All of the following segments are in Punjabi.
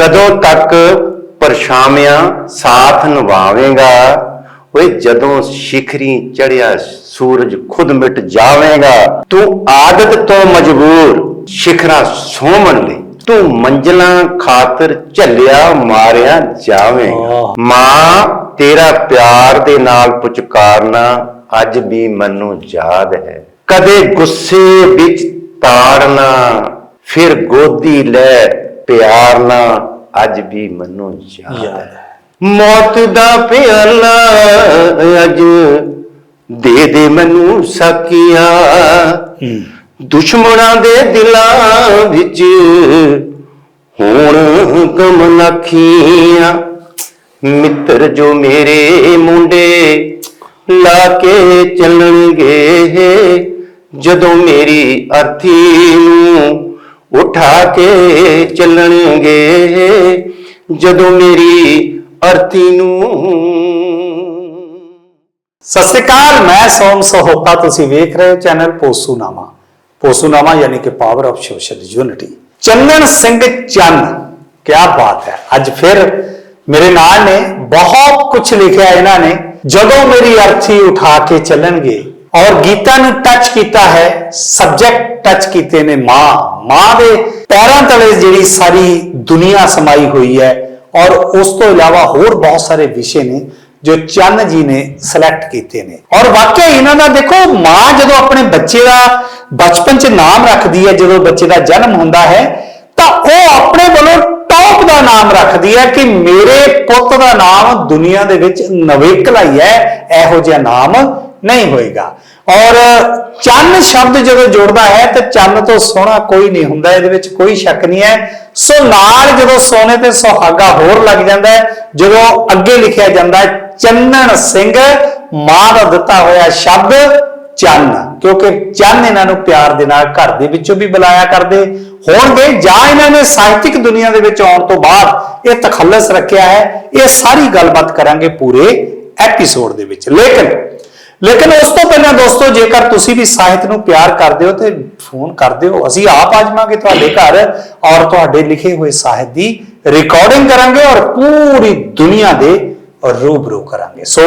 ਕਦੋਂ ਤੱਕ ਪਰਛਾਵਿਆਂ ਸਾਥ ਨਿਭਾਵੇਂਗਾ? ਓਏ ਜਦੋਂ ਸ਼ਿਖਰੀ ਚੜਿਆ ਸੂਰਜ ਖੁਦ ਮਿਟ ਜਾਵੇਂਗਾ। ਤੂੰ ਆਦਤ ਤੋਂ ਮਜਬੂਰ ਸ਼ਿਖਰਾਂ ਸੋਮਣ ਲਈ। ਤੂੰ ਮੰਜ਼ਲਾਂ ਖਾਤਰ ਝੱਲਿਆ ਮਾਰਿਆ ਜਾਵੇਂਗਾ। ਮਾਂ ਤੇਰਾ ਪਿਆਰ ਦੇ ਨਾਲ ਪੁਚਕਾਰਨਾ ਅੱਜ ਵੀ ਮੈਨੂੰ ਯਾਦ ਹੈ। ਕਦੇ ਗੁੱਸੇ ਵਿੱਚ ਤਾੜਨਾ ਫਿਰ ਗੋਦੀ ਲੈ ਪਿਆਰਨਾ ਅੱਜ ਵੀ ਮੈਨੂੰ ਯਾਦ ਮੌਤ ਦਾ ਪਿਆਲਾ ਅੱਜ ਦੇ ਦੇ ਮੈਨੂੰ ਸਾਕੀਆਂ ਦੁਸ਼ਮਣਾਂ ਦੇ ਦਿਲਾਂ ਵਿੱਚ ਹੁਣ ਗਮ ਨਖੀਆਂ। ਮਿੱਤਰ ਜੋ ਮੇਰੇ ਮੁੰਡੇ ਲਾ ਕੇ ਚੱਲਣਗੇ ਜਦੋਂ ਮੇਰੀ ਅਰਥੀ ਨੂੰ ਉਠਾ ਕੇ ਚੱਲਣਗੇ। ਜਦੋਂ ਮੇਰੀ ਅਰਥੀ ਨੂੰ ਸਤਿ ਸ੍ਰੀ ਅਕਾਲ, ਮੈਂ ਸੋਮ ਸਹੋਤਾ, ਤੁਸੀਂ ਵੇਖ ਰਹੇ ਹੋ ਚੈਨਲ ਪੋਸੂਨਾਮਾ। ਪੋਸੂਨਾਮਾ ਯਾਨੀ ਕਿ power of social unity Chanan Singh ਚੰਨ ਕੀ ਬਾਤ ਹੈ। ਅੱਜ ਫਿਰ ਮੇਰੇ ਨਾਲ ਨੇ, ਬਹੁਤ ਕੁਝ ਲਿਖਿਆ ਇਹਨਾਂ ਨੇ। ਜਦੋਂ ਮੇਰੀ ਅਰਥੀ ਉਠਾ ਕੇ ਚੱਲਣਗੇ ਔਰ ਗੀਤਾ ਨੂੰ ਟੱਚ ਕੀਤਾ ਹੈ ਸਬਜੈਕਟ ਟੱਚ ਕੀਤੇ ਨੇ ਮਾਂ। ਮਾਂ ਦੇ ਪੈਰਾਂ ਤਲੇ ਜਿਹੜੀ ਸਾਰੀ ਦੁਨੀਆ ਸਮਾਈ ਹੋਈ ਹੈ ਔਰ ਉਸ ਤੋਂ ਇਲਾਵਾ ਹੋਰ ਬਹੁਤ ਸਾਰੇ ਵਿਸ਼ੇ ਨੇ ਜੋ ਚੰਨ ਜੀ ਨੇ ਸਿਲੈਕਟ ਕੀਤੇ ਨੇ। ਔਰ ਵਾਕਿਆ ਇਹਨਾਂ ਦਾ ਦੇਖੋ, ਮਾਂ ਜਦੋਂ ਆਪਣੇ ਬੱਚੇ ਦਾ ਬਚਪਨ 'ਚ ਨਾਮ ਰੱਖਦੀ ਹੈ, ਜਦੋਂ ਬੱਚੇ ਦਾ ਜਨਮ ਹੁੰਦਾ ਹੈ, ਤਾਂ ਉਹ ਆਪਣੇ ਵੱਲੋਂ ਟੌਪ ਦਾ ਨਾਮ ਰੱਖਦੀ ਹੈ ਕਿ ਮੇਰੇ ਪੁੱਤ ਦਾ ਨਾਮ ਦੁਨੀਆ ਦੇ ਵਿੱਚ ਨਵੇਕਲਾ ਹੀ ਹੈ, ਇਹੋ ਜਿਹਾ ਨਾਮ ਨਹੀਂ ਹੋਏਗਾ। ਔਰ ਚੰਨ ਸ਼ਬਦ ਜਦੋਂ ਜੁੜਦਾ ਹੈ ਤੇ ਚੰਨ ਤੋਂ ਸੋਹਣਾ ਕੋਈ ਨਹੀਂ ਹੁੰਦਾ, ਇਹਦੇ ਵਿੱਚ ਕੋਈ ਸ਼ੱਕ ਨਹੀਂ ਹੈ। ਸੋ ਨਾਲ ਜਦੋਂ ਸੋਨੇ ਤੇ ਸੁਹਾਗਾ ਹੋਰ ਲੱਗ ਜਾਂਦਾ ਹੈ, ਜਦੋਂ ਅੱਗੇ ਲਿਖਿਆ ਜਾਂਦਾ ਹੈ, ਚੰਨਣ ਸਿੰਘ, ਮਾਂ ਦਾ ਦਿੱਤਾ ਹੋਇਆ ਸ਼ਬਦ ਚੰਨ। ਕਿਉਂਕਿ ਚੰਨ ਇਹਨਾਂ ਨੂੰ ਪਿਆਰ ਦੇ ਨਾਲ ਘਰ ਦੇ ਵਿੱਚੋਂ ਵੀ ਬੁਲਾਇਆ ਕਰਦੇ। ਹੋਣਗੇ ਜਾਂ ਇਹਨਾਂ ਨੇ ਸਾਹਿਤਿਕ ਦੁਨੀਆ ਦੇ ਵਿੱਚ ਆਉਣ ਤੋਂ ਬਾਅਦ ਇਹ ਤਖੱਲਸ ਰੱਖਿਆ ਹੈ, ਇਹ ਸਾਰੀ ਗੱਲਬਾਤ ਕਰਾਂਗੇ ਪੂਰੇ ਐਪੀਸੋਡ ਦੇ ਵਿੱਚ। ਲੇਕਿਨ ਲੇਕਿਨ ਉਸ ਤੋਂ ਪਹਿਲਾਂ ਦੋਸਤੋ ਜੇਕਰ ਤੁਸੀਂ ਵੀ ਸਾਹਿਤ ਨੂੰ ਪਿਆਰ ਕਰਦੇ ਹੋ ਤੇ ਫੋਨ ਕਰ ਦਿਓ ਅਸੀਂ ਆਪ ਆ ਜਾਵਾਂਗੇ ਤੁਹਾਡੇ ਘਰ ਔਰ ਤੁਹਾਡੇ ਲਿਖੇ ਹੋਏ ਸਾਹਿਤ ਦੀ ਰਿਕਾਰਡਿੰਗ ਕਰਾਂਗੇ ਔਰ ਪੂਰੀ ਦੁਨੀਆ ਦੇ ਰੂਬਰੂ ਕਰਾਂਗੇ। ਸੋ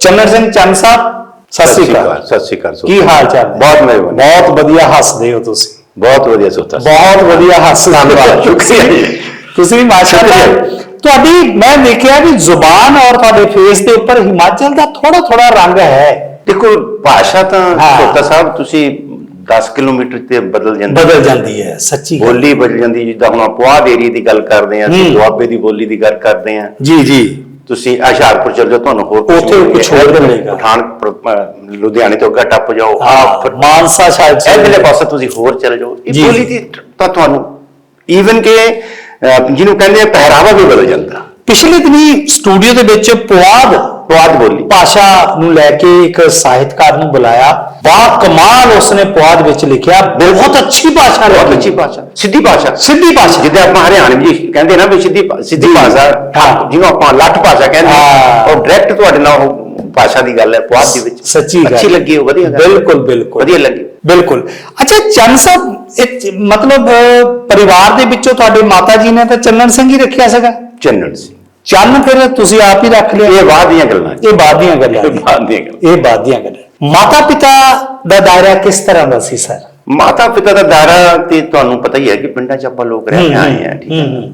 ਚੰਨਰ ਸਿੰਘ ਚੰਨ ਸਾਹਿਬ ਸਤਿ ਸ੍ਰੀ ਅਕਾਲ। ਸਤਿ ਸ਼੍ਰੀ ਅਕਾਲ ਕੀ ਹਾਲ ਚਾਲ? ਬਹੁਤ ਮਿਹਰਬਾਨੀ। ਬਹੁਤ ਵਧੀਆ ਹੱਸਦੇ ਹੋ ਤੁਸੀਂ। ਬਹੁਤ ਵਧੀਆ ਸੋਤਾ ਬਹੁਤ ਵਧੀਆ ਹੱਸਦੇ ਧੰਨਵਾਦ, ਸ਼ੁਕਰੀਆ। ਤੁਸੀਂ ਮਾਸ਼ਾਅੱਲਾ ਤੁਹਾਡੀ ਮੈਂ ਦੇਖਿਆ ਵੀ ਜ਼ੁਬਾਨ ਔਰ ਤੁਹਾਡੇ ਫੇਸ ਦੇ ਉੱਪਰ ਹਿਮਾਚਲ ਦਾ ਥੋੜਾ ਥੋੜਾ ਰੰਗ ਹੈ। ਦੇਖੋ ਭਾਸ਼ਾ ਤਾਂ। ਸੋਤਾ ਸਾਹਿਬ ਤੁਸੀਂ 10 ਕਿਲੋਮੀਟਰ ਤੇ ਬਦਲ ਜਾਂਦੀ ਬਦਲ ਜਾਂਦੀ ਹੈ ਸੱਚੀ ਬੋਲੀ ਬਦਲ ਜਾਂਦੀ ਜਿੱਦਾਂ ਹੁਣ ਪੁਆਧ ਏਰੀਆ ਦੀ ਗੱਲ ਕਰਦੇ ਆਂ ਅਸੀਂ। ਦੁਆਬੇ ਦੀ ਬੋਲੀ ਦੀ ਗੱਲ ਕਰਦੇ ਆਂ ਜੀ ਜੀ ਤੁਸੀਂ ਹੁਸ਼ਿਆਰਪੁਰ ਚਲ ਜਾਓ ਤੁਹਾਨੂੰ ਹੋਰ ਉੱਥੇ ਕੁਛ ਹੋਰ ਮਿਲੇਗਾ। ਅਹ, ਲੁਧਿਆਣੇ ਤੋਂ ਅੱਗਾ ਟੱਪ ਜਾਓ ਫਿਰ ਮਾਨਸਾ ਸ਼ਾਇਦ। ਇਧਰਲੇ ਪਾਸੇ ਤੁਸੀਂ ਹੋਰ ਚਲੇ ਜਾਓ ਇਹ। ਬੋਲੀ ਦੀ ਤਾਂ ਤੁਹਾਨੂੰ ਈਵਨ ਕਿ ਜਿਹਨੂੰ ਕਹਿੰਦੇ ਆ ਪਹਿਰਾਵਾ ਵੀ ਬਦਲ ਜਾਂਦਾ ਪਿਛਲੇ ਦਿਨੀ ਸਟੂਡੀਓ ਦੇ ਵਿੱਚ ਪੁਆਧ ਪੁਆਧ ਬੋਲੀ। ਭਾਸ਼ਾ ਨੂੰ ਲੈ ਕੇ ਇੱਕ ਸਾਹਿਤਕਾਰ ਨੂੰ ਬੁਲਾਇਆ। ਬਾ ਕਮਾਲ ਉਸਨੇ ਪੁਆਧ ਵਿੱਚ ਲਿਖਿਆ। ਬਹੁਤ ਅੱਛੀ ਭਾਸ਼ਾ ਬਹੁਤ ਅੱਛੀ ਭਾਸ਼ਾ। ਸਿੱਧੀ ਭਾਸ਼ਾ। ਸਿੱਧੀ ਭਾਸ਼ਾ। ਜਿੱਦਾਂ ਆਪਾਂ ਹਰਿਆਣਵੀ ਜੀ ਕਹਿੰਦੇ ਨਾ ਵੀ ਸਿੱਧੀ ਸਿੱਧੀ। ਭਾਸ਼ਾ ਹਾਂ। ਜਿਹਨੂੰ ਆਪਾਂ ਲੱਠ ਭਾਸ਼ਾ ਕਹਿੰਦੇ ਉਹ ਡਾਇਰੈਕਟ ਤੁਹਾਡੇ ਨਾਲ ਉਹ ਭਾਸ਼ਾ ਦੀ ਗੱਲ ਹੈ ਪੁਆਧ ਦੀ ਵਿੱਚ। ਸੱਚੀ ਗੱਲ। ਅੱਛੀ ਲੱਗੀ ਉਹ ਵਧੀਆ। ਬਿਲਕੁਲ ਬਿਲਕੁਲ। ਵਧੀਆ ਲੱਗੀ। ਬਿਲਕੁਲ। ਅੱਛਾ ਚੰਨ ਸਾਹਿਬ ਮਤਲਬ ਪਰਿਵਾਰ ਦੇ ਵਿੱਚੋਂ ਤੁਹਾਡੇ ਮਾਤਾ ਜੀ ਨੇ ਤਾਂ ਚੰਨਨ ਸਿੰਘ ਹੀ ਰੱਖਿਆ ਸੀਗਾ? ਚੰਨਣ ਸੀ ਚੰਨ ਫਿਰ ਤੁਸੀਂ ਆਪ ਹੀ ਰੱਖ ਲਿਆ। ਇਹ ਬਾਅਦ ਦੀਆਂ ਗੱਲਾਂ। ਇਹ ਬਾਅਦ ਦੀਆਂ ਗੱਲਾਂ ਇਹ। ਬਾਅਦ ਦੀਆਂ ਗੱਲਾਂ। ਇਹ ਬਾਅਦ ਦੀਆਂ ਗੱਲਾਂ। ਮਾਤਾ ਪਿਤਾ ਦਾ ਦਾਇਰਾ ਕਿਸ ਤਰ੍ਹਾਂ ਦਾ ਸੀ ਸਰ? ਮਾਤਾ ਪਿਤਾ ਦਾ ਦਾਰਾ ਤੇ ਤੁਹਾਨੂੰ ਪਤਾ ਹੀ ਹੈ ਕਿ ਪਿੰਡਾਂ 'ਚ ਆਪਾਂ ਲੋਕ ਰਹਿ ਆਏ ਆ ਠੀਕ ਹੈ।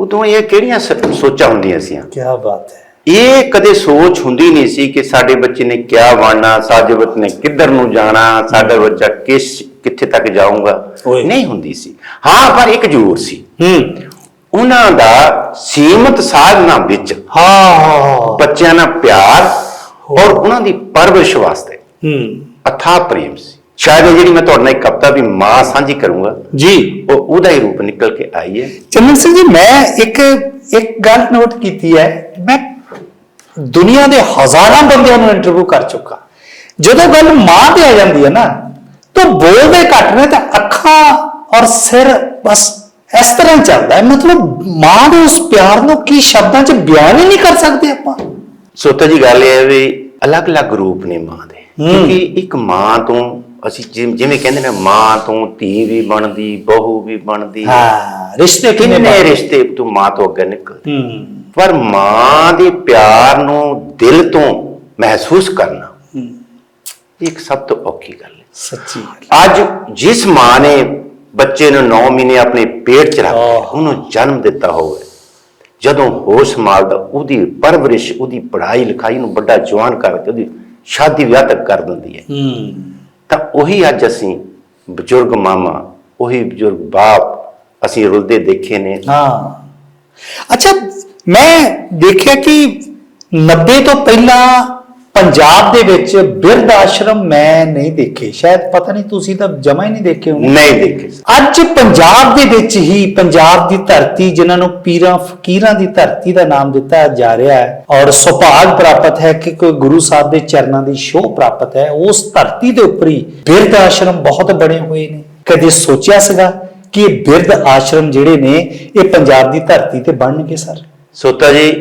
ਉਦੋਂ ਇਹ ਕਿਹੜੀਆਂ ਸੋਚਾਂ ਹੁੰਦੀਆਂ ਸੀ ਕੀ ਬਾਤ ਹੈ। ਇਹ ਕਦੇ ਸੋਚ ਹੁੰਦੀ ਨਹੀਂ ਸੀ ਕਿ ਸਾਡੇ ਬੱਚੇ ਨੇ ਕਿਆ ਬਣਨਾ ਬੱਚੇ ਨੇ ਕਿੱਧਰ ਨੂੰ ਜਾਣਾ ਸਾਡਾ ਬੱਚਾ ਕਿਸ ਕਿੱਥੇ ਤੱਕ ਜਾਊਗਾ। ਨਹੀਂ ਹੁੰਦੀ ਸੀ। ਹਾਂ ਪਰ ਇੱਕ ਜ਼ਰੂਰ ਸੀ। ਹੂੰ। ਉਹਨਾਂ ਦਾ ਸੀਮਤ ਸਾਧਨਾ ਵਿੱਚ ਹਾਂ ਬੱਚਿਆਂ ਨਾਲ ਪਿਆਰ ਔਰ ਉਹਨਾਂ ਦੀ ਪਰਵਰਿਸ਼ ਵਾਸਤੇ। ਹੂੰ। ਅਥਾਹ ਪ੍ਰੇਮ ਸੀ। ਸ਼ਾਇਦ ਇਹ ਜਿਹੜੀ ਮੈਂ ਤੁਹਾਡੇ ਨਾਲ ਇੱਕ ਕਵਿਤਾ ਵੀ ਮਾਂ ਸਾਂਝੀ ਕਰੂੰਗਾ ਜੀ। ਉਹ ਉਹਦਾ ਹੀ ਰੂਪ ਨਿਕਲ ਕੇ ਆਈ ਹੈ। ਚੰਨਨ ਸਿੰਘ ਜੀ ਮੈਂ ਇੱਕ ਇੱਕ ਗੱਲ ਨੋਟ ਕੀਤੀ ਹੈ। ਮੈਂ ਦੁਨੀਆ ਦੇ ਹਜ਼ਾਰਾਂ ਬੰਦਿਆਂ ਨੂੰ ਇੰਟਰਵਿਊ ਕਰ ਚੁੱਕਾ। ਜਦੋਂ ਗੱਲ ਮਾਂ ਤੇ ਆ ਜਾਂਦੀ ਹੈ ਨਾ ਤਾਂ ਬੋਲਦੇ ਘੱਟ ਨੇ ਤਾਂ ਅੱਖਾਂ ਔਰ ਸਿਰ ਬਸ ਇਸ ਤਰ੍ਹਾਂ ਚੱਲਦਾ ਹੈ। ਮਤਲਬ ਮਾਂ ਦੇ ਉਸ ਪਿਆਰ ਨੂੰ ਕੀ ਸ਼ਬਦਾਂ 'ਚ ਬਿਆਨ ਹੀ ਨਹੀਂ ਕਰ ਸਕਦੇ ਆਪਾਂ? ਸੋਤਾ ਜੀ ਗੱਲ ਇਹ ਹੈ ਵੀ ਅਲੱਗ-ਅਲੱਗ ਰੂਪ ਨੇ ਮਾਂ ਦੇ। ਕਿਉਂਕਿ ਇੱਕ ਮਾਂ ਤੋਂ ਅਸੀਂ ਜਿਵੇਂ ਕਹਿੰਦੇ ਨੇ ਮਾਂ ਤੋਂ ਧੀ ਵੀ ਬਣਦੀ ਬਹੂ ਵੀ ਬਣਦੀ। ਹਾਂ ਰਿਸ਼ਤੇ ਕਿੰਨੇ ਰਿਸ਼ਤੇ ਤੂੰ ਮਾਂ ਤੋਂ ਅੱਗੇ ਨਿਕਲਦੇ? ਹੂੰ। ਪਰ ਮਾਂ ਦੇ ਪਿਆਰ ਨੂੰ ਦਿਲ ਤੋਂ ਮਹਿਸੂਸ ਕਰਨਾ ਇੱਕ ਸਭ ਤੋਂ ਔਖੀ ਗੱਲ ਹੈ। ਸੱਚੀ। ਅੱਜ ਜਿਸ ਮਾਂ ਨੇ ਬੱਚੇ ਨੂੰ 9 ਮਹੀਨੇ ਆਪਣੇ ਪੇਟ 'ਚ ਰੱਖ। ਉਹਨੂੰ ਜਨਮ ਦਿੱਤਾ ਹੋਵੇ। ਜਦੋਂ ਹੋਸ਼ ਸੰਭਾਲਦਾ ਉਹਦੀ ਪਰਵਰਿਸ਼ ਉਹਦੀ ਪੜ੍ਹਾਈ ਲਿਖਾਈ ਨੂੰ ਵੱਡਾ ਜਵਾਨ ਕਰਕੇ ਉਹਦੀ ਸ਼ਾਦੀ ਵਿਆਹ ਤੱਕ ਕਰ ਦਿੰਦੀ ਹੈ। ਹੂੰ। ਤਾਂ ਉਹੀ ਅੱਜ ਅਸੀਂ ਬਜ਼ੁਰਗ ਮਾਮਾ ਉਹੀ ਬਜ਼ੁਰਗ ਬਾਪ ਅਸੀਂ ਰੁਲਦੇ ਦੇਖੇ ਨੇ। ਹਾਂ। ਅੱਛਾ ਮੈਂ ਦੇਖਿਆ ਕਿ 90 ਤੋਂ ਪਹਿਲਾਂ ਪੰਜਾਬ ਦੇ ਵਿੱਚ ਬਿਰਧ ਆਸ਼ਰਮ ਮੈਂ ਨਹੀਂ ਦੇਖੇ। ਸ਼ਾਇਦ ਪਤਾ ਨਹੀਂ ਤੁਸੀਂ ਤਾਂ ਜਮਾ ਹੀ ਨਹੀਂ ਦੇਖੇ ਹੋਣੇ ਨਹੀਂ ਦੇਖੇ। ਅੱਜ ਪੰਜਾਬ ਦੇ ਵਿੱਚ ਹੀ ਪੰਜਾਬ ਦੀ ਧਰਤੀ ਜਿਨ੍ਹਾਂ ਨੂੰ ਪੀਰਾਂ ਫਕੀਰਾਂ ਦੀ ਧਰਤੀ ਦਾ ਨਾਮ ਦਿੱਤਾ ਜਾ ਰਿਹਾ ਹੈ ਔਰ ਸੁਭਾਗ ਪ੍ਰਾਪਤ ਹੈ ਕਿ ਕੋਈ ਗੁਰੂ ਸਾਹਿਬ ਦੇ ਚਰਨਾਂ ਦੀ ਸ਼ੋਅ ਪ੍ਰਾਪਤ ਹੈ ਉਸ ਧਰਤੀ ਦੇ ਉੱਪਰ ਹੀ ਬਿਰਧ ਆਸ਼ਰਮ ਬਹੁਤ ਬਣੇ ਹੋਏ ਨੇ। ਕਦੇ ਸੋਚਿਆ ਸੀਗਾ ਕਿ ਇਹ ਬਿਰਧ ਆਸ਼ਰਮ ਜਿਹੜੇ ਨੇ ਇਹ ਪੰਜਾਬ ਦੀ ਧਰਤੀ ਤੇ ਬਣਨਗੇ ਸਰ? ਸੋਤਾ ਜੀ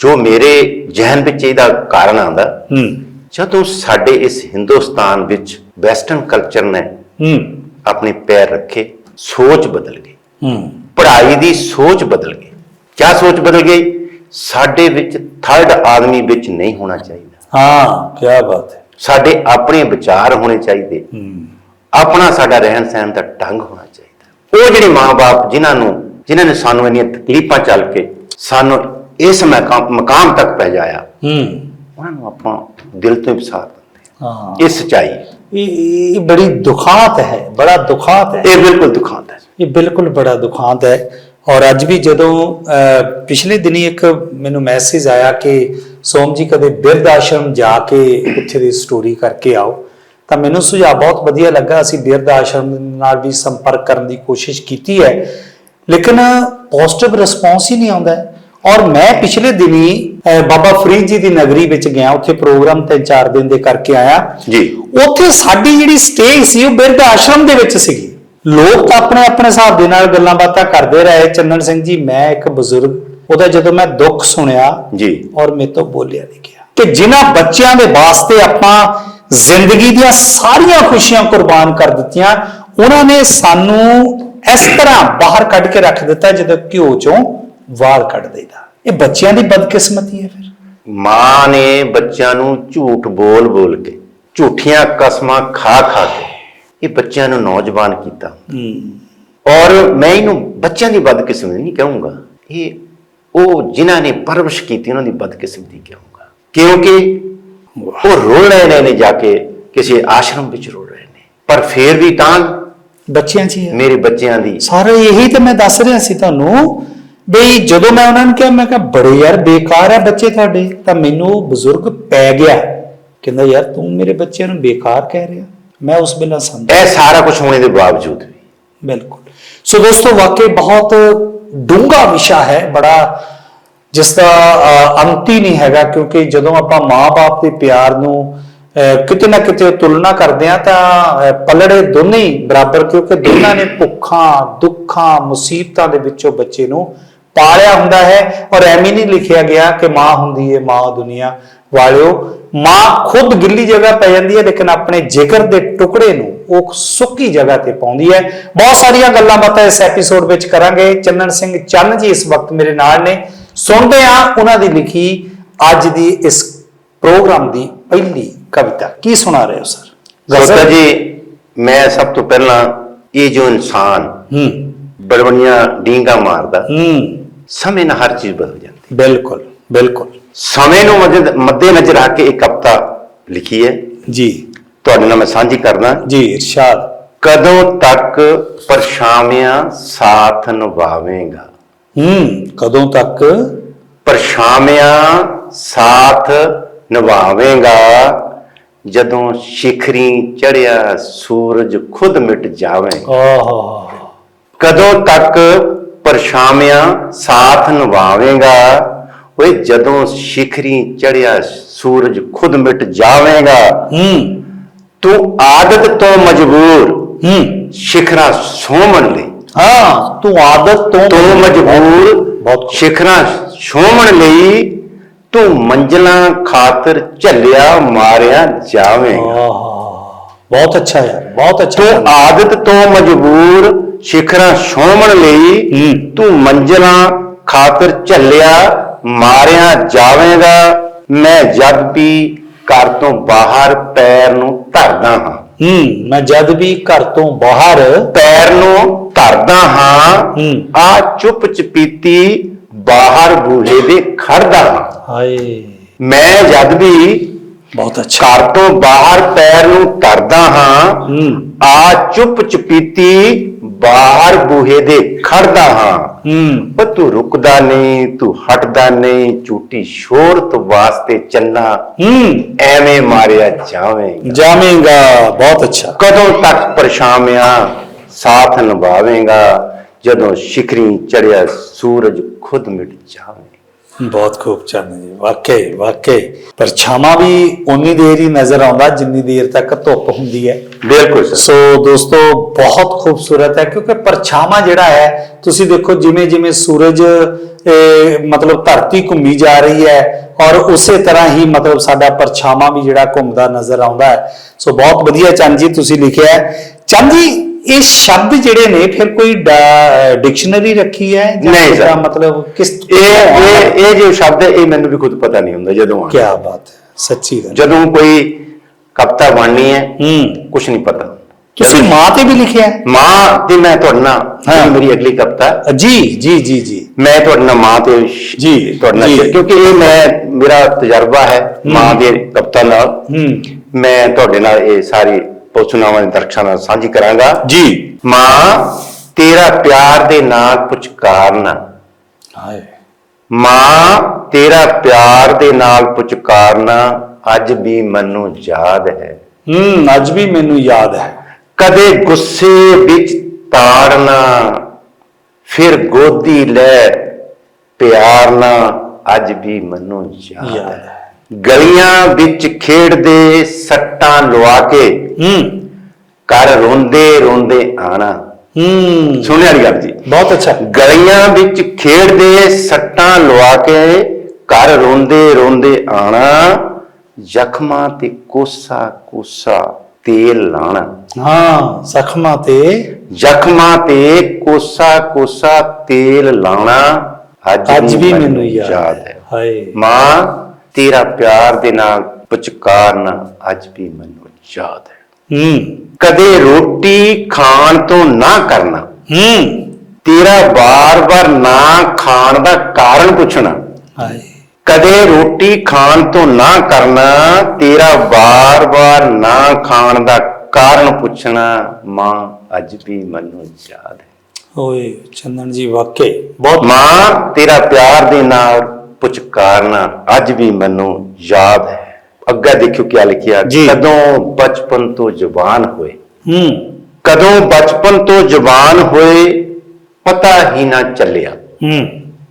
ਜੋ ਮੇਰੇ ਜਹਨ ਵਿੱਚ ਇਹਦਾ ਕਾਰਨ ਆਂਦਾ ਹੂੰ। ਜਦੋਂ ਸਾਡੇ ਇਸ ਹਿੰਦੁਸਤਾਨ ਵਿੱਚ ਵੈਸਟਰਨ ਕਲਚਰ ਨੇ ਹੂੰ। ਆਪਣੇ ਪੈਰ ਰੱਖੇ ਸੋਚ ਬਦਲ ਗਈ। ਹੂੰ। ਪੜ੍ਹਾਈ ਦੀ ਸੋਚ ਬਦਲ ਗਈ। ਕਿਆ ਸੋਚ ਬਦਲ ਗਈ? ਸਾਡੇ ਵਿੱਚ ਥਰਡ ਆਦਮੀ ਵਿੱਚ ਨਹੀਂ ਹੋਣਾ ਚਾਹੀਦਾ। ਹਾਂ ਕੀ ਬਾਤ ਹੈ। ਸਾਡੇ ਆਪਣੇ ਵਿਚਾਰ ਹੋਣੇ ਚਾਹੀਦੇ। ਹੂੰ। ਆਪਣਾ ਸਾਡਾ ਰਹਿਣ ਸਹਿਣ ਦਾ ਢੰਗ ਹੋਣਾ ਚਾਹੀਦਾ। ਉਹ ਜਿਹੜੇ ਮਾਪੇ ਜਿਨ੍ਹਾਂ ਨੂੰ ਜਿਨ੍ਹਾਂ ਨੇ ਸਾਨੂੰ ਇੰਨੀਆਂ ਤਕਲੀਫਾਂ ਚੱਲ ਕੇ ਸਾਨੂੰ ਇਸ ਮਕਾਮ ਮਕਾਮ ਤੱਕ ਪਹੁੰਚਾਇਆ ਹੂੰ। ਉਹਨਾਂ ਨੂੰ ਆਪਾਂ ਦਿਲ ਤੋਂ ਵਿਸਾਰ ਦਿੰਦੇ ਹਾਂ। ਹਾਂ। ਇਹ ਸਚਾਈ। ਇਹ ਇਹ ਬੜੀ ਦੁਖਾਂਤ ਹੈ ਬੜਾ ਦੁਖਾਂਤ ਹੈ। ਇਹ ਬਿਲਕੁਲ ਦੁਖਾਂਤ ਹੈ। ਇਹ ਬਿਲਕੁਲ ਬੜਾ ਦੁਖਾਂਤ ਹੈ। ਔਰ ਅੱਜ ਵੀ ਜਦੋਂ ਪਿਛਲੇ ਦਿਨੀ ਇੱਕ ਮੈਨੂੰ ਮੈਸੇਜ ਆਇਆ ਕਿ ਸੋਮ ਜੀ ਕਦੇ ਬਿਰਧ ਆਸ਼ਰਮ ਜਾ ਕੇ ਉੱਥੇ ਦੀ ਸਟੋਰੀ ਕਰਕੇ ਆਓ। ਤਾਂ ਮੈਨੂੰ ਸੁਝਾਅ ਬਹੁਤ ਵਧੀਆ ਲੱਗਾ। ਅਸੀਂ ਬਿਰਧ ਆਸ਼ਰਮ ਨਾਲ ਵੀ ਸੰਪਰਕ ਕਰਨ ਦੀ ਕੋਸ਼ਿਸ਼ ਕੀਤੀ ਹੈ। ਲੇਕਿਨ ਪੋਜ਼ਿਟਿਵ ਰਿਸਪੌਂਸ ਹੀ ਨਹੀਂ ਆਉਂਦਾ। ਹੈ। ਔਰ ਮੈਂ ਪਿਛਲੇ ਦਿਨੀ ਬਾਬਾ ਫਰੀਦ ਜੀ ਦੀ ਨਗਰੀ ਵਿੱਚ ਗਿਆ ਉੱਥੇ ਪ੍ਰੋਗਰਾਮ ਤੇ 4 ਦਿਨ ਦੇ ਕਰਕੇ ਆਇਆ। ਜੀ। ਉੱਥੇ ਸਾਡੀ ਜਿਹੜੀ ਸਟੇ ਸੀ ਉਹ ਬਿਰਧ ਆਸ਼ਰਮ ਦੇ ਵਿੱਚ ਸੀਗੀ। ਲੋਕ ਤਾਂ ਆਪਣੇ ਆਪਣੇ ਹਿਸਾਬ ਦੇ ਨਾਲ ਗੱਲਾਂ ਬਾਤਾਂ ਕਰਦੇ ਰਹੇ। ਚੰਨਨ ਸਿੰਘ ਜੀ ਮੈਂ ਇੱਕ ਬਜ਼ੁਰਗ ਉਹਦਾ ਜਦੋਂ ਮੈਂ ਦੁੱਖ ਸੁਣਿਆ ਜੀ। ਔਰ ਮੇਰੇ ਤੋਂ ਬੋਲਿਆ ਨਹੀਂ ਗਿਆ। ਕਿ ਜਿਨ੍ਹਾਂ ਬੱਚਿਆਂ ਦੇ ਵਾਸਤੇ ਆਪਾਂ ਜ਼ਿੰਦਗੀ ਦੀਆਂ ਸਾਰੀਆਂ ਖੁਸ਼ੀਆਂ ਕੁਰਬਾਨ ਕਰ ਦਿੱਤੀਆਂ ਉਹਨਾਂ ਨੇ ਸਾਨੂੰ ਇਸ ਤਰ੍ਹਾਂ ਬਾਹਰ ਕੱਢ ਕੇ ਰੱਖ ਦਿੱਤਾ ਜਦੋਂ ਘਿਓ ਚੋਂ ਵਾਲ ਕੱਢ ਦੇਦਾ ਇਹ ਬੱਚਿਆਂ ਦੀ ਬਦਕਿਸਮਤੀ ਹੈ ਫਿਰ। ਮਾਂ ਨੇ ਬੱਚਿਆਂ ਨੂੰ ਝੂਠ ਬੋਲ ਬੋਲ ਕੇ ਝੂਠੀਆਂ ਕਸਮਾਂ ਖਾ ਖਾ ਕੇ ਇਹ ਬੱਚਿਆਂ ਨੂੰ ਨੌਜਵਾਨ ਕੀਤਾ। ਔਰ ਮੈਂ ਇਹਨੂੰ ਬੱਚਿਆਂ ਦੀ ਬਦਕਿਸਮਤੀ ਨਹੀਂ ਕਹੂੰਗਾ। ਇਹ ਉਹ ਜਿਨ੍ਹਾਂ ਨੇ ਪਰਵਰਿਸ਼ ਕੀਤੀ ਉਹਨਾਂ ਦੀ ਬਦਕਿਸਮਤੀ ਕਹੂੰਗਾ। ਕਿਉਂਕਿ ਉਹ ਰੋਲ ਰਹੇ ਨੇ- ਜਾ ਕੇ ਕਿਸੇ ਆਸ਼ਰਮ ਵਿੱਚ ਰੋਲ ਰਹੇ ਨੇ। ਪਰ ਫੇਰ ਵੀ ਤਾਂ ਬੱਚਿਆਂ 'ਚ ਮੇਰੇ ਬੱਚਿਆਂ ਦੀ ਸਾਰੇ ਇਹੀ ਤਾਂ ਮੈਂ ਦੱਸ ਰਿਹਾ ਸੀ ਤੁਹਾਨੂੰ ਬਈ ਜਦੋਂ ਮੈਂ ਉਹਨਾਂ ਨੂੰ ਕਿਹਾ ਮੈਂ ਕਿਹਾ ਬੜੇ ਯਾਰ ਬੇਕਾਰ ਹੈ ਬੱਚੇ ਤੁਹਾਡੇ। ਤਾਂ ਮੈਨੂੰ ਉਹ ਬਜ਼ੁਰਗ ਪੈ ਗਿਆ। ਕਹਿੰਦਾ ਯਾਰ ਤੂੰ ਮੇਰੇ ਬੱਚਿਆਂ ਨੂੰ ਬੇਕਾਰ ਕਹਿ ਰਿਹਾ। ਮੈਂ ਉਸ ਬਿਨਾਂ ਸਮਝ ਇਹ ਸਾਰਾ ਕੁਝ ਹੋਣੇ ਦੇ ਬਾਵਜੂਦ ਵੀ। ਬਿਲਕੁਲ। ਸੋ ਦੋਸਤੋ ਵਾਕਈ ਬਹੁਤ ਡੂੰਘਾ ਵਿਸ਼ਾ ਹੈ ਬੜਾ ਜਿਸ ਦਾ ਅੰਤ ਹੀ ਨਹੀਂ ਹੈਗਾ ਕਿਉਂਕਿ ਜਦੋਂ ਆਪਾਂ ਮਾਂ-ਬਾਪ ਦੇ ਪਿਆਰ ਨੂੰ ਕਿਤੇ ਨਾ ਕਿਤੇ ਤੁਲਨਾ ਕਰਦੇ ਆ ਤਾਂ ਪਲੜੇ ਦੋਨੇ ਹੀ ਬਰਾਬਰ ਕਿਉਂਕਿ ਦੋਨਾਂ ਨੇ ਭੁੱਖਾਂ ਦੁੱਖਾਂ ਮੁਸੀਬਤਾਂ ਦੇ ਵਿੱਚੋਂ ਬੱਚੇ ਨੂੰ ਪਾਲਿਆ ਹੁੰਦਾ ਹੈ। ਔਰ ਐਵੇਂ ਨਹੀਂ ਲਿਖਿਆ ਗਿਆ ਕਿ ਮਾਂ ਹੁੰਦੀ ਹੈ ਮਾਂ ਦੁਨੀਆ। ਵਾਲਿਓ ਮਾਂ ਖੁਦ ਗਿੱਲੀ ਜਗ੍ਹਾ ਪੈ ਜਾਂਦੀ ਹੈ ਲੇਕਿਨ ਆਪਣੇ ਜਿਗਰ ਦੇ ਟੁਕੜੇ ਨੂੰ ਉਹ ਸੁੱਕੀ ਜਗ੍ਹਾ ਤੇ ਪਾਉਂਦੀ ਹੈ ਬਹੁਤ ਸਾਰੀਆਂ ਗੱਲਾਂ ਬਾਤਾਂ ਇਸ ਐਪੀਸੋਡ ਵਿੱਚ ਕਰਾਂਗੇ। ਚੰਨਨ ਸਿੰਘ ਚੰਨ ਜੀ ਇਸ ਵਕਤ ਮੇਰੇ ਨਾਲ ਨੇ। ਸੁਣਦੇ ਆ ਉਹਨਾਂ ਦੀ ਲਿਖੀ ਅੱਜ ਦੀ ਇਸ ਪ੍ਰੋਗਰਾਮ ਦੀ ਪਹਿਲੀ ਕਵਿਤਾ। ਕੀ ਸੁਣਾ ਰਹੇ ਹੋ ਸਰ? ਸੋਤਾ ਜੀ ਮੈਂ ਸਭ ਤੋਂ ਪਹਿਲਾਂ ਇਹ ਜੋ ਇਨਸਾਨ ਹੂੰ। ਬੜਬੜੀਆਂ ਡੀਂਗਾ ਮਾਰਦਾ ਹੂੰ। ਸਮੇਂ ਨਾਲ ਹਰ ਚੀਜ਼ ਬਦਲ ਜਾਂਦੀ ਬਿਲਕੁਲ ਬਿਲਕੁਲ। ਸਮੇਂ ਨੂੰ ਮੱਦੇ ਨਜ਼ਰ ਰੱਖ ਕੇ ਇੱਕ ਕਵਿਤਾ ਲਿਖੀ ਹੈ। ਜੀ। ਤੁਹਾਡੇ ਨਾਲ ਮੈਂ ਸਾਂਝੀ ਕਰਦਾ। ਜੀ ਇਰਸ਼ਾਦ। ਕਦੋਂ ਤੱਕ ਪਰਛਾਵਿਆਂ ਸਾਥ ਨਿਭਾਵੇਂਗਾ? ਹੂੰ ਕਦੋਂ ਤੱਕ? ਪਰਛਾਵਿਆਂ ਸਾਥ ਨਿਭਾਵੇਂਗਾ? ਜਦੋਂ ਸ਼ਿਖਰੀ ਚੜਿਆ ਸੂਰਜ ਖੁਦ ਮਿਟ ਜਾਵੇ ਆਹਾ। ਕਦੋਂ ਤੱਕ ਪਰਛਾਵਿਆਂ ਸਾਥ ਨਿਭਾਵੇਂਗਾ। ਓਏ ਜਦੋਂ ਸ਼ਿਖਰੀ ਚੜਿਆ ਸੂਰਜ ਖੁਦ ਮਿਟ ਜਾਵੇਂਗਾ। ਹੂੰ। ਤੂੰ ਆਦਤ ਤੋਂ ਮਜਬੂਰ। ਹੂੰ। ਸ਼ਿਖਰਾਂ ਸੋਮਣ ਲਈ। ਹਾਂ ਤੂੰ ਆਦਤ ਤੋਂ ਤੂੰ ਮਜਬੂਰ। ਬਹੁਤ। ਸ਼ਿਖਰਾਂ ਸੋਮਣ ਲਈ ਤੂੰ ਮੰਜ਼ਲਾਂ ਖਾਤਰ ਝੱਲਿਆ ਮਾਰਿਆ ਜਾਵੇਂਗਾ। ਬਹੁਤ ਅੱਛਾ ਯਾਰ ਬਹੁਤ ਅੱਛਾ ਤੂੰ ਆਦਤ ਤੋਂ ਮਜਬੂਰ ਸਿਖਰਾਂ ਛੋਹਣ ਲਈ ਹੂੰ। ਤੂੰ ਮੰਜ਼ਲਾਂ ਖਾਤਰ ਝੱਲਿਆ ਮਾਰਿਆ ਜਾਵੇਂਗਾ ਮੈਂ ਜਦ ਵੀ ਘਰ ਤੋਂ ਬਾਹਰ ਪੈਰ ਨੂੰ ਧਰਦਾ ਹਾਂ ਹੂੰ ਮੈਂ ਜਦ ਵੀ ਘਰ ਤੋਂ ਬਾਹਰ ਪੈਰ ਨੂੰ ਧਰਦਾ ਹਾਂ ਹੂੰ। ਆ ਚੁੱਪ ਚਪੀਤੀ ਬਾਹਰ ਬੂਹੇ ਦੇ ਖੜਦਾ ਹਾਂ ਹਾਏ ਮੈਂ ਜਦ ਵੀ ਬਹੁਤ ਅੱਛਾ। ਘਰ ਤੋਂ ਬਾਹਰ ਪੈਰ ਨੂੰ ਧਰਦਾ ਹਾਂ ਆ ਚੁੱਪ ਚਪੀਤੀ ਬਾਹਰ ਬੂਹੇ ਦੇ ਖੜਦਾ ਹਾਂ। ਹੂੰ। ਪਰ ਤੂੰ ਰੁਕਦਾ ਨਹੀਂ ਤੂੰ ਹਟਦਾ ਨਹੀਂ ਝੂਠੀ ਸ਼ੋਹਰਤ ਵਾਸਤੇ ਚੰਨਾ ਹੂੰ। ਐਵੇਂ ਮਾਰਿਆ ਜਾਵੇਂਗਾ। ਜਾਵੇਂਗਾ ਬਹੁਤ ਅੱਛਾ। ਕਦੋਂ ਤੱਕ ਪਰਛਾਵਿਆਂ ਸਾਥ ਨਿਭਾਵੇਂਗਾ ਜਦੋਂ ਸ਼ਿਖਰੀ ਚੜਿਆ ਸੂਰਜ ਖੁਦ ਮਿਟ ਜਾਵੇ। ਬਹੁਤ ਖੂਬ ਚੰਨ ਜੀ ਵਾਕਈ ਵਾਕਈ। ਪਰਛਾਵਾਂ ਵੀ ਉਨੀ ਦੇਰ ਹੀ ਨਜ਼ਰ ਆਉਂਦਾ ਜਿੰਨੀ ਦੇਰ ਤੱਕ ਧੁੱਪ ਹੁੰਦੀ ਹੈ। ਬਿਲਕੁਲ ਸੋ ਦੋਸਤੋ ਬਹੁਤ ਖੂਬਸੂਰਤ ਹੈ ਕਿਉਂਕਿ ਪਰਛਾਵਾਂ ਜਿਹੜਾ ਹੈ ਤੁਸੀਂ ਦੇਖੋ ਜਿਵੇਂ ਜਿਵੇਂ ਸੂਰਜ ਮਤਲਬ ਧਰਤੀ ਘੁੰਮੀ ਜਾ ਰਹੀ ਹੈ ਔਰ ਉਸੇ ਤਰ੍ਹਾਂ ਹੀ ਮਤਲਬ ਸਾਡਾ ਪਰਛਾਵਾਂ ਵੀ ਜਿਹੜਾ ਘੁੰਮਦਾ ਨਜ਼ਰ ਆਉਂਦਾ ਹੈ। ਸੋ ਬਹੁਤ ਵਧੀਆ ਚੰਦ ਜੀ ਤੁਸੀਂ ਲਿਖਿਆ ਹੈ। ਚੰਦ ਜੀ ਇਹ ਸ਼ਬਦ ਜਿਹੜੇ ਨੇ ਫਿਰ ਕੋਈ ਡਿਕਸ਼ਨਰੀ ਰੱਖੀ ਹੈ? ਜਾਂ ਨਹੀਂ ਸਰ। ਮਤਲਬ ਕਿਸ ਇਹ ਇਹ ਇਹ ਜੋ ਸ਼ਬਦ ਹੈ ਇਹ ਮੈਨੂੰ ਵੀ ਖੁਦ ਪਤਾ ਨਹੀਂ ਹੁੰਦਾ ਜਦੋਂ ਆਉਣਾ। ਕੀ ਬਾਤ ਹੈ ਸੱਚੀ ਗੱਲ ਜਦੋਂ ਕੋਈ ਕਵਿਤਾ ਬਣਨੀ ਹੈ ਹੂੰ। ਕੁਝ ਨਹੀਂ ਪਤਾ। ਤੁਸੀਂ ਮਾਂ ਤੇ ਵੀ ਲਿਖਿਆ ਮਾਂ ਤੇ ਮੈਂ ਤੁਹਾਡੇ ਨਾਲ ਮੇਰੀ ਅਗਲੀ ਕਵਿਤਾ। ਜੀ ਜੀ ਜੀ ਜੀ। ਮੈਂ ਤੁਹਾਡੇ ਨਾਲ ਮਾਂ ਤੇ ਜੀ, ਤੁਹਾਡੇ ਨਾਲ ਕਿਉਂਕਿ ਇਹ ਮੈਂ ਮੇਰਾ ਤਜਰਬਾ ਹੈ ਮਾਂ ਦੇ ਕਵਿਤਾ ਨਾਲ। ਹੂੰ। ਮੈਂ ਤੁਹਾਡੇ ਨਾਲ ਇਹ ਸਾਰੀ ਪੋਸਨਾਵਾਂ ਦੇ ਦਰਸ਼ਨਾਂ ਨਾਲ ਸਾਂਝੀ ਕਰਾਂਗਾ। ਜੀ। ਮਾਂ ਤੇਰਾ ਪਿਆਰ ਦੇ ਨਾਲ ਪੁਚਕਾਰਨਾ ਹਾਏ। ਮਾਂ ਤੇਰਾ ਪਿਆਰ ਦੇ ਨਾਲ ਪੁਚਕਾਰਨਾ ਅੱਜ ਵੀ ਮੈਨੂੰ ਯਾਦ ਹੈ। ਹੂੰ ਅੱਜ ਵੀ ਮੈਨੂੰ ਯਾਦ ਹੈ। ਕਦੇ ਗੁੱਸੇ ਵਿੱਚ ਤਾੜਨਾ ਫਿਰ ਗੋਦੀ ਲੈ ਪਿਆਰਨਾ ਅੱਜ ਵੀ ਮੈਨੂੰ ਯਾਦ ਹੈ। ਗਲੀਆਂ ਵਿੱਚ ਖੇਡਦੇ ਸੱਟਾਂ ਲਵਾ ਕੇ ਹੂੰ। ਘਰ ਰੋਂਦੇ ਰੋਂਦੇ ਆਣਾ। ਹੂੰ। ਵਾਲੀ ਗੱਲ ਜੀ। ਬਹੁਤ ਅੱਛਾ। ਗਲੀਆਂ ਵਿੱਚ ਖੇਡਦੇ ਸੱਟਾਂ ਲਵਾ ਕੇ ਘਰ ਰੋਂਦੇ ਰੋਂਦੇ ਆਣਾ। ਜ਼ਖਮਾਂ ਤੇ ਕੋਸਾ ਕੋਸਾ ਤੇਲ ਲਾਣਾ। ਹਾਂ ਜ਼ਖਮਾਂ ਤੇ ਜ਼ਖਮਾਂ ਤੇ ਕੋਸਾ ਕੋਸਾ ਤੇਲ ਲਾਣਾ। ਅੱਜ, ਵੀ ਮੈਨੂੰ ਯਾਦ ਹੈ। ਹਾਏ। ਮਾਂ ਤੇਰਾ ਪਿਆਰ ਦੇ ਨਾਲ ਪੁਚਕਾਰਨਾ ਅੱਜ ਵੀ ਮੈਨੂੰ ਯਾਦ ਹੈ। ਹੂੰ। ਕਦੇ ਰੋਟੀ ਖਾਣ ਤੋਂ ਨਾ ਕਰਨਾ। ਹੂੰ। ਤੇਰਾ ਬਾਰ-ਬਾਰ ਨਾ ਖਾਣ ਦਾ ਕਾਰਨ ਪੁੱਛਣਾ। ਹਾਏ। ਕਦੇ ਰੋਟੀ ਖਾਣ ਤੋਂ ਨਾ ਕਰਨਾ ਤੇਰਾ ਬਾਰ-ਬਾਰ ਨਾ ਖਾਣ ਦਾ ਕਾਰਨ ਪੁੱਛਣਾ ਮਾਂ ਅੱਜ ਵੀ ਮੈਨੂੰ ਯਾਦ ਹੈ। ਓਏ ਚੰਦਨ ਜੀ ਵਾਕਈ। ਬਹੁਤ ਮਾਂ ਤੇਰਾ ਪਿਆਰ ਦੇ ਨਾਲ ਪੁਚਕਾਰਨਾ ਅੱਜ ਵੀ ਮੈਨੂੰ ਯਾਦ ਹੈ। ਅੱਗਾ ਦੇਖਿਓ ਕੀ ਲਿਖਿਆ। ਕਦੋਂ ਬਚਪਨ ਤੋਂ ਜਵਾਨ ਹੋਏ। ਹੂੰ। ਕਦੋਂ ਬਚਪਨ ਤੋਂ ਜਵਾਨ ਹੋਏ ਪਤਾ ਹੀ ਨਾ ਚੱਲਿਆ। ਹੂੰ।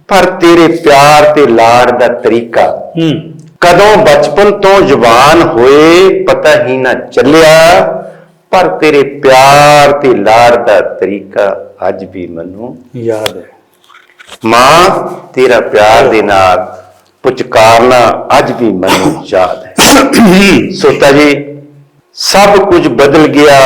ਪਰ ਤੇਰੇ ਪਿਆਰ ਤੇ ਲਾੜ ਦਾ ਤਰੀਕਾ। ਹੂੰ। ਕਦੋਂ ਬਚਪਨ ਤੋਂ ਜਵਾਨ ਹੋਏ ਪਤਾ ਹੀ ਨਾ ਚੱਲਿਆ। ਪਰ ਤੇਰੇ ਪਿਆਰ ਤੇ ਲਾੜ ਦਾ ਤਰੀਕਾ ਅੱਜ ਵੀ ਮੈਨੂੰ ਯਾਦ ਹੈ। ਮਾਂ ਤੇਰਾ ਪਿਆਰ ਦੇ ਨਾਲ ਪੁਚਕਾਰਨਾ ਅੱਜ ਵੀ ਮੈਨੂੰ ਯਾਦ ਹੈ। ਸੋਤਾ ਜੀ ਸਭ ਕੁਝ ਬਦਲ ਗਿਆ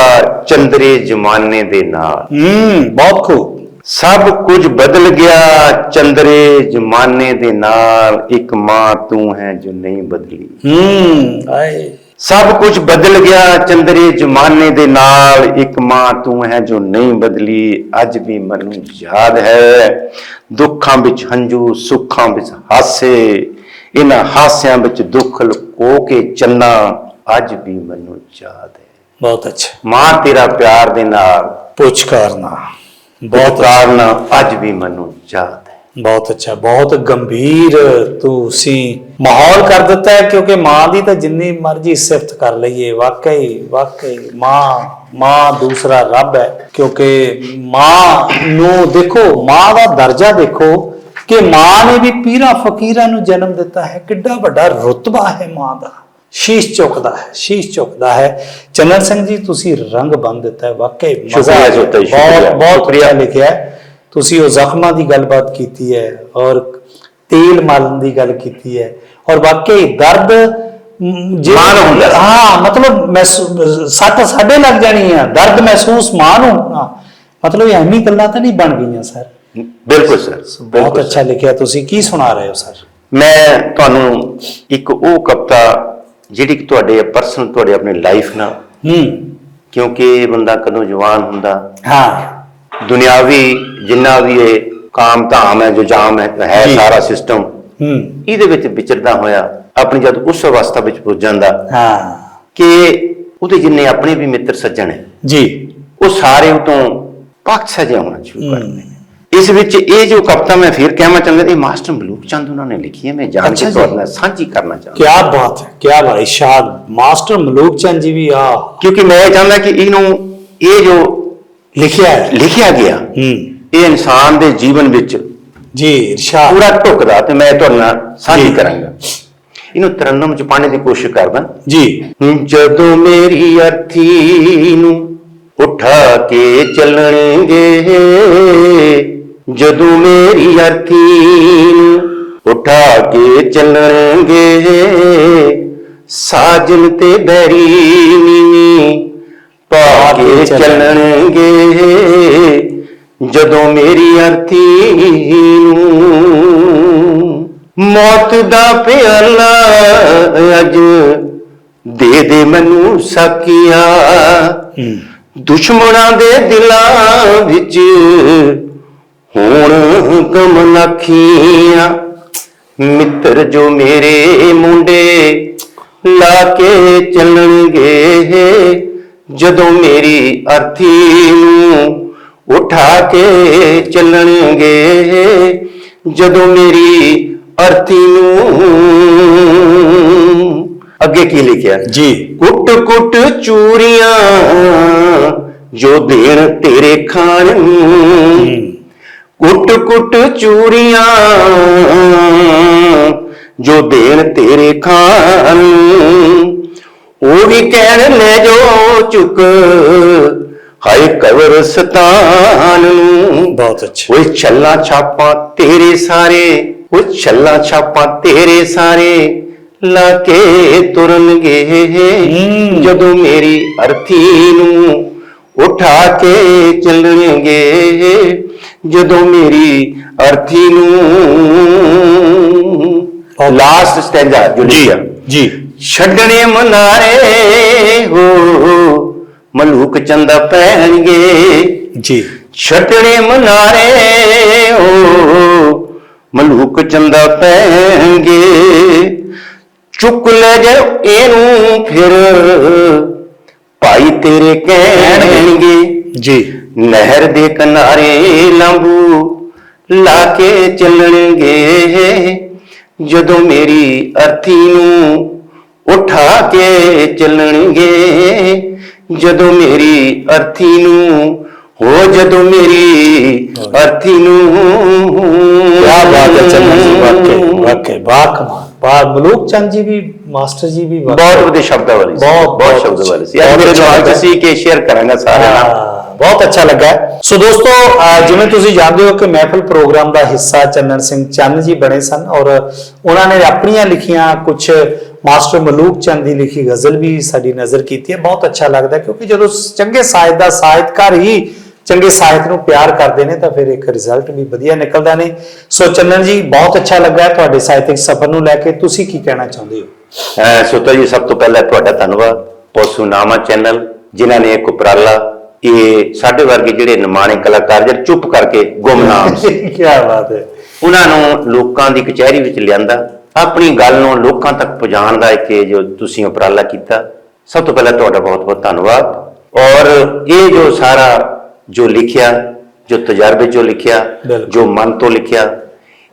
ਚੰਦਰੇ ਜ਼ਮਾਨੇ ਦੇ ਨਾਲ। ਹੂੰ ਬਹੁਤ ਖੂਬ। ਸਭ ਕੁਝ ਬਦਲ ਗਿਆ ਚੰਦਰੇ ਜ਼ਮਾਨੇ ਦੇ ਨਾਲ। ਇੱਕ ਮਾਂ ਤੂੰ ਹੈ ਜੋ ਨਹੀਂ ਬਦਲੀ। ਹੂੰ ਹਾਏ ਸਭ ਕੁਝ ਬਦਲ ਗਿਆ ਚੰਦਰੇ ਜ਼ਮਾਨੇ ਦੇ ਨਾਲ ਇੱਕ ਮਾਂ ਤੂੰ ਹੈ ਜੋ ਨਹੀਂ ਬਦਲੀ ਅੱਜ ਵੀ ਮੈਨੂੰ ਯਾਦ ਹੈ। ਦੁੱਖਾਂ ਵਿੱਚ ਹੰਝੂ ਸੁੱਖਾਂ ਵਿੱਚ ਹਾਸੇ ਇਹਨਾਂ ਹਾਸਿਆਂ ਵਿੱਚ ਦੁੱਖ ਲੁਕੋ ਕੇ ਚੰਨਾ ਅੱਜ ਵੀ ਮੈਨੂੰ ਯਾਦ ਹੈ। ਬਹੁਤ ਅੱਛਾ। ਮਾਂ ਤੇਰਾ ਪਿਆਰ ਦੇ ਨਾਲ। ਪੁੱਛ ਕਰਨਾ। ਬਹੁਤ ਕਾਰਨ ਅੱਜ ਵੀ ਮੈਨੂੰ ਯਾਦ ਹੈ। ਬਹੁਤ ਅੱਛਾ ਬਹੁਤ ਗੰਭੀਰ ਤੁਸੀਂ ਮਾਹੌਲ ਕਰ ਦਿੱਤਾ ਹੈ ਕਿਉਂਕਿ ਮਾਂ ਦੀ ਤਾਂ ਜਿੰਨੀ ਮਰਜ਼ੀ ਸਿਫਤ ਕਰ ਲਈਏ ਵਾਕਈ ਵਾਕਈ ਮਾਂ ਮਾਂ ਦੂਸਰਾ ਰੱਬ ਹੈ ਕਿਉਂਕਿ ਮਾਂ ਨੂੰ ਦੇਖੋ ਮਾਂ ਦਾ ਦਰਜਾ ਦੇਖੋ ਕਿ ਮਾਂ ਨੇ ਵੀ ਪੀਰਾਂ ਫਕੀਰਾਂ ਨੂੰ ਜਨਮ ਦਿੱਤਾ ਹੈ ਕਿੱਡਾ ਵੱਡਾ ਰੁਤਬਾ ਹੈ ਮਾਂ ਦਾ ਸ਼ੀਸ਼ ਝੁਕਦਾ ਹੈ ਸ਼ੀਸ਼ ਝੁਕਦਾ ਹੈ ਚੰਨਨ ਸਿੰਘ ਜੀ ਤੁਸੀਂ ਰੰਗ ਬੰਨ ਦਿੱਤਾ ਹੈ ਵਾਕਈ ਮਜ਼ਾ ਆ। ਬਹੁਤ ਬਹੁਤ। ਵਧੀਆ ਲਿਖਿਆ ਹੈ। ਤੁਸੀਂ ਉਹ ਜ਼ਖਮਾਂ ਦੀ ਗੱਲਬਾਤ ਕੀਤੀ ਹੈ ਔਰ ਤੇਲ ਮਾਲਣ ਦੀ ਗੱਲ ਕੀਤੀ ਹੈ ਔਰ ਵਾਕਈ ਦਰਦ ਮ, ਜੇ ਮਾਨ ਹੁੰਦਾ। ਹਾਂ ਮਤਲਬ ਮਹਿਸੂ- ਸੱਟ ਸਾਡੇ ਲੱਗ ਜਾਣੀ ਆ ਦਰਦ ਮਹਿਸੂਸ ਮਾਨ ਹੋਣਾ। ਮਤਲਬ ਇਹ ਐਵੇਂ ਗੱਲਾਂ ਤਾਂ ਨਹੀਂ ਬਣ ਗਈਆਂ ਸਰ। ਬਿਲਕੁਲ ਸਰ। ਬਹੁਤ ਅੱਛਾ। ਲਿਖਿਆ ਤੁਸੀਂ ਕੀ ਸੁਣਾ ਰਹੇ ਹੋ ਸਰ? ਮੈਂ ਤੁਹਾਨੂੰ ਇੱਕ ਉਹ ਕਵਿਤਾ ਜਿਹੜੀ ਕਿ ਤੁਹਾਡੇ ਪਰਸਨਲ ਤੁਹਾਡੇ ਆਪਣੇ ਲਾਈਫ ਨਾਲ ਹੂੰ। ਕਿਉਂਕਿ ਬੰਦਾ ਕਦੋਂ ਜਵਾਨ ਹੁੰਦਾ। ਹਾਂ। ਦੁਨਿਆਵੀ ਜਿੰਨਾ ਵੀ ਇਹ ਕਾਮ ਧਾਮ ਹੈ ਜੋ ਜਾਮ ਹੈ ਹੈ। ਸਾਰਾ ਸਿਸਟਮ ਹੂੰ ਇਹਦੇ ਵਿੱਚ ਵਿਚਰਦਾ ਹੋਇਆ ਆਪਣੀ ਜਦ ਉਸ ਅਵਸਥਾ ਵਿੱਚ ਪੁੱਜ ਜਾਂਦਾ ਹਾਂ ਕਿ ਉਹਦੇ ਜਿੰਨੇ ਆਪਣੇ ਵੀ ਮਿੱਤਰ ਸੱਜਣ ਹੈ ਜੀ ਉਹ ਸਾਰੇ ਉਹ ਤੋਂ ਪੱਖ ਸਜੇ ਹੋਣਾ ਸ਼ੁਰੂ ਕਰ ਹੂੰ। ਇਸ ਵਿੱਚ ਇਹ ਜੋ ਕਵਿਤਾ ਮੈਂ ਫਿਰ ਕਹਿਣਾ ਚਾਹੁੰਦਾ ਇਹ ਮਾਸਟਰ ਮਲੂਕ ਚੰਦ ਉਹਨਾਂ ਨੇ ਲਿਖੀ ਹੈ ਮੈਂ ਜਾਣ ਕੇ। ਤੁਹਾਡੇ ਨਾਲ ਸਾਂਝੀ ਕਰਨਾ ਚਾਹੁੰਦਾ ਕੀ ਬਾਤ ਹੈ ਕੀ ਬਾਤ ਇਸ਼ਾਦ ਮਾਸਟਰ ਮਲੂਕ ਚੰਦ ਜੀ ਵੀ ਆ ਕਿਉਂਕਿ ਮੈਂ ਇਹ ਚਾਹੁੰਦਾ ਕਿ ਇਹਨੂੰ ਇਹ ਜੋ ਲਿਖਿਆ ਹੈ। ਲਿਖਿਆ ਗਿਆ। ਹੂੰ। ਇਹ ਇਨਸਾਨ ਦੇ ਜੀਵਨ ਵਿੱਚ ਜੀ ਇਰਸ਼ਾਦ। ਪੂਰਾ ਢੁਕਦਾ ਤੇ ਮੈਂ ਤੁਹਾਡੇ ਨਾਲ ਸਾਂਝੀ। ਕਰਾਂਗਾ। ਇਹਨੂੰ ਤਰਨਮ ਚ ਪਾਣੇ ਦੀ ਕੋਸ਼ਿਸ਼ ਕਰਦਾ। ਜੀ। ਜਦੋਂ ਮੇਰੀ ਅਰਥੀ ਨੂੰ ਉਠਾ ਕੇ ਚੱਲਣਗੇ ਜਦੋਂ ਮੇਰੀ ਅਰਥੀ ਨੂੰ ਉਠਾ ਕੇ ਚੱਲਣਗੇ ਸਾਜਨ ਤੇ ਬੈਰੀ ਨੀ ਪਾ ਕੇ ਚੱਲਣਗੇ। ਜਦੋਂ ਮੇਰੀ ਅਰਥੀ ਨੂੰ ਮੌਤ ਦਾ ਪਿਆਲਾ ਅੱਜ ਦੇ ਦੇ ਮੈਨੂੰ ਸਾਕੀਆ ਦੁਸ਼ਮਣਾਂ ਦੇ ਦਿਲਾਂ ਵਿੱਚ ਹੁਣ ਗਮ ਲੱਖੀਆਂ ਮਿੱਤਰ ਜੋ ਮੇਰੇ ਮੁੰਡੇ ਲਾ ਕੇ ਚੱਲਣਗੇ। ਜਦੋਂ ਮੇਰੀ ਅਰਥੀ ਨੂੰ ਉਠਾ ਕੇ ਚੱਲਣਗੇ ਜਦੋਂ ਮੇਰੀ ਅਰਥੀ ਨੂੰ ਅੱਗੇ ਕੀ ਲਿਖਿਆ? ਜੀ। ਕੁੱਟ ਕੁੱਟ ਚੂਰੀਆਂ ਜੋ ਦੇਣ ਤੇਰੇ ਖਾਣ ਨੂੰ। ਕੁੱਟ ਕੁੱਟ ਚੂਰੀਆਂ ਜੋ ਦੇਣ ਤੇਰੇ ਖਾਣ ਨੂੰ। ਉਹ ਵੀ ਕਹਿਣ ਲੈ ਜੋ ਚੁੱਕ ਹਾਏ ਕਬਰ ਸਤਾਨ ਨੂੰ। ਬਹੁਤ ਅੱਛਾ। ਓਏ ਛੱਲਾ ਛਾਪਾਂ ਤੇਰੇ ਸਾਰੇ ਓਏ ਛੱਲਾ ਛਾਪਾਂ ਤੇਰੇ ਸਾਰੇ ਲਾ ਕੇ ਤੁਰਨਗੇ। ਜਦੋਂ ਮੇਰੀ ਅਰਥੀ ਨੂੰ ਉਠਾ ਕੇ ਚੱਲਣਗੇ ਜਦੋਂ ਮੇਰੀ ਅਰਥੀ ਨੂੰ ਲਾਸਟ ਸਟੈਂਜਾ ਜੋ ਜੀ ਲਿਖਿਆ ਜੀ। ਛੱਡਣੇ ਮਨਾਰੇ ਹੋ ਮਲੂਕ ਚੰਦਾ ਪੈਣਗੇ ਜੀ। ਛਟਣੇ ਮਨਾਰੇ ਓ ਮਲੂਕ ਚੰਦਾ ਪੈਣਗੇ ਚੁੱਕ ਲੈ ਜਾ ਇਹਨੂੰ ਫਿਰ ਭਾਈ ਤੇਰੇ ਕਹਿਣਗੇ ਜੀ। ਨਹਿਰ ਦੇ ਕਿਨਾਰੇ ਲੰਬੂ ਲਾ ਕੇ ਚੱਲਣਗੇ। ਜਦੋਂ ਮੇਰੀ ਅਰਥੀ ਨੂੰ ਉਠਾ ਕੇ ਚੱਲਣਗੇ। ਜਦੋਂ ਮੇਰੀ ਅਰਥੀ ਨੂੰ ਹੋ ਜਦੋਂ ਮੇਰੀ ਅਰਥੀ ਨੂੰ। ਕੀ ਬਾਤ ਹੈ ਚੰਦਰ ਜੀ ਵਾਕਈ ਵਾਕਈ ਬਾ ਕਮਾਲ ਬਾ ਮਲੂਕ ਚੰਦ ਜੀ ਵੀ ਮਾਸਟਰ ਜੀ ਵੀ। ਬਹੁਤ ਵਧੀਆ ਸ਼ਬਦਾਂ ਵਾਲੀ ਸੀ। ਬਹੁਤ- ਬਹੁਤ ਵਾਲੀ ਸੀ। ਅੱਜ ਲੱਗਾ। ਸੀ ਕਿ ਸ਼ੇਅਰ ਕਰਾਂਗਾ ਸਾਰਿਆਂ ਨਾਲ। ਬਹੁਤ ਅੱਛਾ ਲੱਗਾ। ਸੋ ਦੋਸਤੋ ਜਿਵੇਂ ਤੁਸੀਂ ਜਾਣਦੇ ਹੋ ਕਿ ਮਹਿਫਲ ਪ੍ਰੋਗਰਾਮ ਦਾ ਹਿੱਸਾ ਚੰਨਨ ਸਿੰਘ ਚੰਨ ਜੀ ਬਣੇ ਸਨ ਔਰ ਉਹਨਾਂ ਨੇ ਆਪਣੀਆਂ ਲਿਖੀਆਂ ਕੁਝ ਮਾਸਟਰ ਮਲੂਕ ਚੰਦ ਦੀ ਲਿਖੀ ਗਜ਼ਲ ਵੀ ਸਾਡੀ ਨਜ਼ਰ ਕੀਤੀ ਹੈ। ਬਹੁਤ ਅੱਛਾ ਲੱਗਦਾ ਕਿਉਂਕਿ ਜਦੋਂ ਚੰਗੇ ਸਾਹਿਤ ਦਾ ਸਾਹਿਤਕਾਰ ਹੀ ਚੰਗੇ ਸਾਹਿਤ ਨੂੰ ਪਿਆਰ ਕਰਦੇ ਨੇ ਤਾਂ ਫਿਰ ਇੱਕ ਰਿਜ਼ਲਟ ਵੀ ਵਧੀਆ ਨਿਕਲਦਾ ਨੇ ਸੋ ਚੰਨਨ ਜੀ ਬਹੁਤ ਅੱਛਾ ਲੱਗਾ ਤੁਹਾਡੇ ਸਾਹਿਤਿਕ ਸਫ਼ਰ ਨੂੰ ਲੈ ਕੇ। ਤੁਸੀਂ ਕੀ ਕਹਿਣਾ ਚਾਹੁੰਦੇ ਹੋ? ਸੋਤਾ ਜੀ ਸਭ ਤੋਂ ਪਹਿਲਾਂ ਤੁਹਾਡਾ ਧੰਨਵਾਦ। ਪੋਸੂਨਾਮਾ ਚੈਨਲ ਜਿਨ੍ਹਾਂ ਨੇ ਇੱਕ ਉਪਰਾਲਾ ਇਹ ਸਾਡੇ ਵਰਗੇ ਜਿਹੜੇ ਨਿਮਾਣੇ ਕਲਾਕਾਰ ਜਿਹੜੇ ਚੁੱਪ ਕਰਕੇ ਗੁੰਮਨਾਮ ਸੀ। ਕੀ ਬਾਤ ਹੈ। ਉਹਨਾਂ ਨੂੰ ਲੋਕਾਂ ਦੀ ਕਚਹਿਰੀ ਵਿੱਚ ਲਿਆਂਦਾ। ਆਪਣੀ ਗੱਲ ਨੂੰ ਲੋਕਾਂ ਤੱਕ ਪਹੁੰਚਾਉਣ ਦਾ ਇੱਕ ਇਹ ਜੋ ਤੁਸੀਂ ਉਪਰਾਲਾ ਕੀਤਾ ਸਭ ਤੋਂ ਪਹਿਲਾਂ ਤੁਹਾਡਾ ਬਹੁਤ-ਬਹੁਤ ਧੰਨਵਾਦ। ਔਰ ਇਹ ਜੋ ਸਾਰਾ ਜੋ ਲਿਖਿਆ ਜੋ ਤਜਰਬੇ ਚੋਂ ਲਿਖਿਆ। ਜੋ ਮਨ ਤੋਂ ਲਿਖਿਆ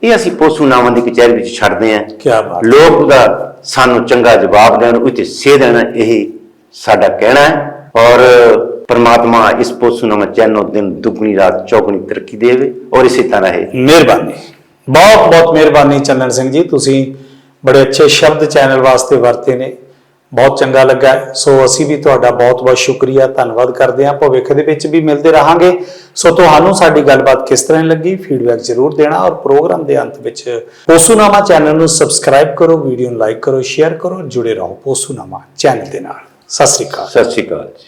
ਇਹ ਅਸੀਂ ਪੋਸੂਨਾਵਾਂ ਦੀ ਕਚਹਿਰੀ ਵਿੱਚ ਛੱਡਦੇ ਹਾਂ। ਕੀ ਬਾਤ। ਲੋਕ ਦਾ ਸਾਨੂੰ ਚੰਗਾ ਜਵਾਬ ਦੇਣ ਉਤੇ ਸੇ ਦੇਣਾ ਇਹ ਸਾਡਾ ਕਹਿਣਾ ਹੈ। ਔਰ ਪਰਮਾਤਮਾ ਇਸ ਪੋਸੂਨਾਮਾ ਚੈਨਲ ਦਿਨ ਦੁਗਣੀ ਰਾਤ ਚੌਗਣੀ ਤਰੱਕੀ ਦੇਵੇ ਔਰ ਇਸੇ ਤਰ੍ਹਾਂ ਰਹੇ। ਮਿਹਰਬਾਨੀ। ਬਹੁਤ ਬਹੁਤ ਮਿਹਰਬਾਨੀ ਚੰਨਨ ਸਿੰਘ ਜੀ, ਤੁਸੀਂ ਬੜੇ ਅੱਛੇ ਸ਼ਬਦ ਚੈਨਲ ਵਾਸਤੇ ਵਰਤੇ ਨੇ। ਬਹੁਤ ਚੰਗਾ ਲੱਗਾ। ਸੋ ਅਸੀਂ ਵੀ ਤੁਹਾਡਾ ਬਹੁਤ-ਬਹੁਤ ਸ਼ੁਕਰੀਆ। ਧੰਨਵਾਦ ਕਰਦੇ ਹਾਂ। ਭਵਿੱਖ ਦੇ ਵਿੱਚ ਵੀ ਮਿਲਦੇ ਰਹਾਂਗੇ। ਸੋ ਤੁਹਾਨੂੰ ਸਾਡੀ ਗੱਲਬਾਤ ਕਿਸ ਤਰ੍ਹਾਂ ਲੱਗੀ ਫੀਡਬੈਕ ਜ਼ਰੂਰ ਦੇਣਾ ਔਰ ਪ੍ਰੋਗਰਾਮ ਦੇ ਅੰਤ ਵਿੱਚ ਪੋਸੂਨਾਮਾ ਚੈਨਲ ਨੂੰ ਸਬਸਕ੍ਰਾਈਬ ਕਰੋ ਵੀਡੀਓ ਨੂੰ ਲਾਈਕ ਕਰੋ ਸ਼ੇਅਰ ਕਰੋ, ਜੁੜੇ ਰਹੋ ਪੋਸੂਨਾਮਾ ਚੈਨਲ ਦੇ ਨਾਲ। ਸਤਿ ਸ੍ਰੀ ਅਕਾਲ। ਸਤਿ ਸ਼੍ਰੀ ਅਕਾਲ ਜੀ।